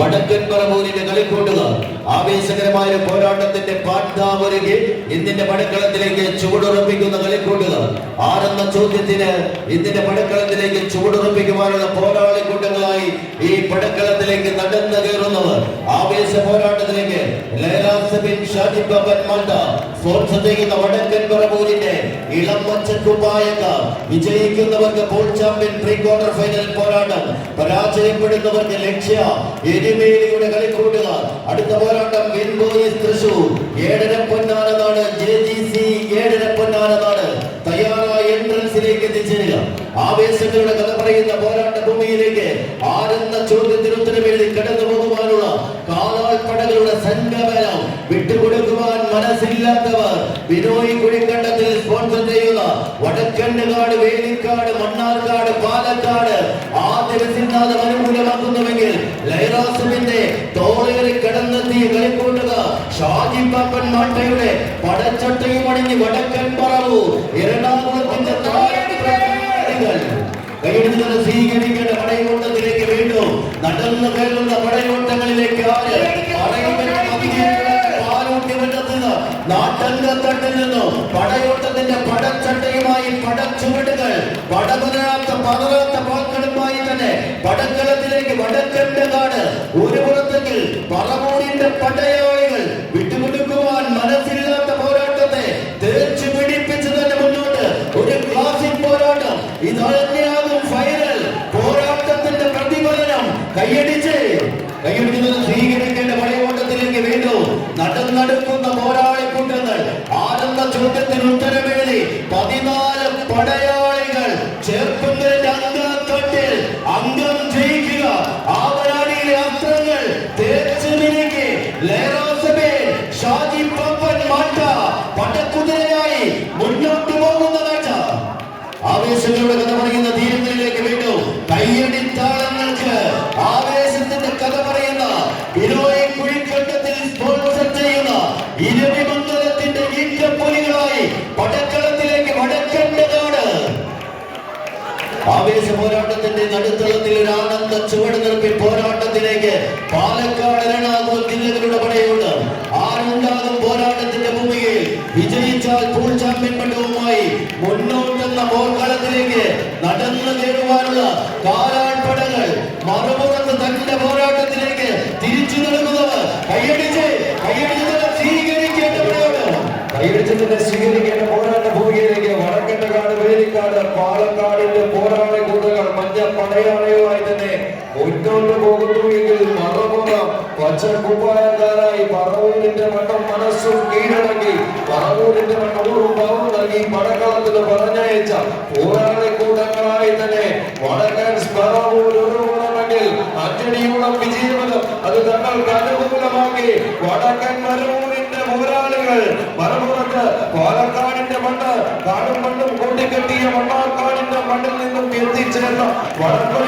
വടക്കൻ പറവൂരിന്റെ കളിക്കൂട്ടുകാർ ആവേശകരമായ ഒരു പോരാട്ടത്തിന്റെ പാട്ടാവരുകെ ഇന്നിന്റെ പടക്കളത്തിലേക്ക് ചുവടുറപ്പിക്കുന്ന കളിക്കൂട്ടുകാർ ആരെന്ന ചോദ്യത്തിന് ഇതിന്റെ പടക്കളത്തിലേക്ക് ചുവടുറപ്പിക്കുവാനുള്ള പോരാളി കൂട്ടങ്ങളായി ഈ പടക്കളത്തിലേക്ക് നടന്നു കയറുന്നവർ. ആവേശ പോരാട്ടത്തിലേക്ക് വിജയിക്കുന്നവർക്ക് പോൾ ചാമ്പ്യൻ ക്വാർട്ടർ ഫൈനൽ പോരാട്ടം. എരുമേലിയുടെ അടുത്ത പോരാട്ടം തൃശൂർ. ഏഴര പൊന്നാനതാണ് ആവേശങ്ങളുടെ കഥ പറയുന്ന പോരാട്ട ഭൂമിയിലേക്ക് ആരെന്ന ചോദ്യത്തിന് ഉത്തരം എഴുതി കടന്നു പോകുവാനുള്ള കാലാൾപ്പടകളുടെ സംഘബലം വിട്ടുകൊടുക്കുവാൻ മനസ്സില്ലാത്തവർ ബിനോയ് കുഴിക്കണ്ടത്തിൽ സ്പോൺസർ ചെയ്യുന്ന വടക്കണ്ണുകാട് വേലിക്കാട് മണ്ണാർക്കാട് പാലക്കാട് ആ സിദ്ധാന്തം അനുകൂലമാക്കുന്നുവെങ്കിൽ ലൈറാസുവിന്റെ തോളേറി കടന്നെത്തിയ കളിക്കൂട്ടുക ഷാജി പാപ്പൻ മാട്ടയുടെ പടച്ചട്ടയും അണിഞ്ഞ് വടക്കൻ പറവു എറണാകുളത്തിന്റെ കൈയെടുത്തത് സ്വീകരിക്കേണ്ട പടയോട്ടത്തിലേക്ക് വീണ്ടും നടന്നു കയറുന്ന പടയോട്ടങ്ങളിലേക്ക് ആര്? നാട്ടങ്കത്തട്ടിൽ നിന്നും പടയോട്ടത്തിന്റെ പടച്ചട്ടയുമായി പടച്ചുവടുകൾ പടപതരാത്ത പതറാത്ത പാൽക്കടുമായി തന്നെ പടക്കളത്തിലേക്ക് വടക്കന്റെ കാട് ഒരു പുറത്തെങ്കിൽ പറവൂരിന്റെ പടയാളികൾ വിട്ടുകൊടുക്കുവാൻ മനസ്സില്ലാത്ത പോരാട്ടത്തെ തേച്ചു പിടിപ്പിച്ചു തന്നെ മുന്നോട്ട്. ഒരു ക്ലാസിക് പോരാട്ടം. ഇതന്നെയാകും ഫൈനൽ പോരാട്ടത്തിന്റെ പ്രതിഫലനം കൈയടിച്ച് കൈയടിക്കുന്നത് സ്വീകരിക്കേണ്ട പടയോട്ടത്തിലേക്ക് വീണ്ടും നടന്നെടുക്കുന്ന പോരാളി കൂട്ടങ്ങൾ ആരെന്ന ചോദ്യത്തിന് ഉത്തരവേളി പതിനാല് പടയാളികൾ ചേർക്കുന്നതിന്റെ അംഗത്വത്തിൽ അംഗം ജയിക്കുക. ആവരാടിയിലെ അസ്ത്രങ്ങൾ തേച്ചു ലേറാസബേ ഷാജി പാപ്പൻ മാട്ട പടക്കുതിരയായി മുന്നോട്ട് പോകുന്ന കാഴ്ച ആവേശങ്ങളുടെ കഥ പറയുന്ന തീരങ്ങളിലേക്ക് വീണ്ടും കയ്യടി ആവേശ പോരാട്ടത്തിന്റെ നടുത്തളത്തിൽ ഒരു ആനന്ദ ചുവട് നിർത്തി പോരാട്ടത്തിലേക്ക് പാലക്കാട് എറണാകുളം ജില്ലകളുടെ പടയുണ്ട്. ആരുണ്ടാകും പോരാട്ടത്തിന്റെ ഭൂമിയിൽ? വിജയിച്ചാൽ പൂൾ ചാമ്പ്യൻ പട്ടവുമായി മുന്നോട്ടെന്ന പോർക്കളത്തിലേക്ക് നടന്നു കയറുവാനുള്ള കാലാൾപ്പടകൾ മറുപുറത്ത് തന്റെ പോരാട്ടത്തിലേക്ക് തിരിച്ചു നൽകുന്നവർ കൈയടിച്ച് കൈയടിച്ചത് സ്വീകരിക്കേണ്ട പടയോട് കൈയടിച്ചതിനെ സ്വീകരിക്കേണ്ട പോരാട്ട ഭൂമിയിലേക്ക് വടക്കട്ടക്കാട് വേലിക്കാട് പാലക്കാടിന്റെ പോരാളി കൂട്ടുകൾ മഞ്ഞ പടയാളിയുമായി തന്നെ മുന്നോട്ട് പോകുന്നു എങ്കിൽ മറമുറ പച്ച കുപ്പായക്കാരായി പറവൂരിന്റെ മണ്ണം മനസ്സും കീഴടക്കി പറവൂരിന്റെ മണ്ണൂറും പവർ നൽകി പടക്കളത്തിന് പറഞ്ഞയച്ച പോരാളി കൂട്ടങ്ങളായി തന്നെ വടക്കൻ പറവൂർ ഒരു ഗുണമെങ്കിൽ അത് തങ്ങൾക്ക് അനുകൂലമാക്കി വടക്കൻ മരവൂരിന്റെ പോരാളികൾ മലപ്പുറത്ത് చేసినంత వరకు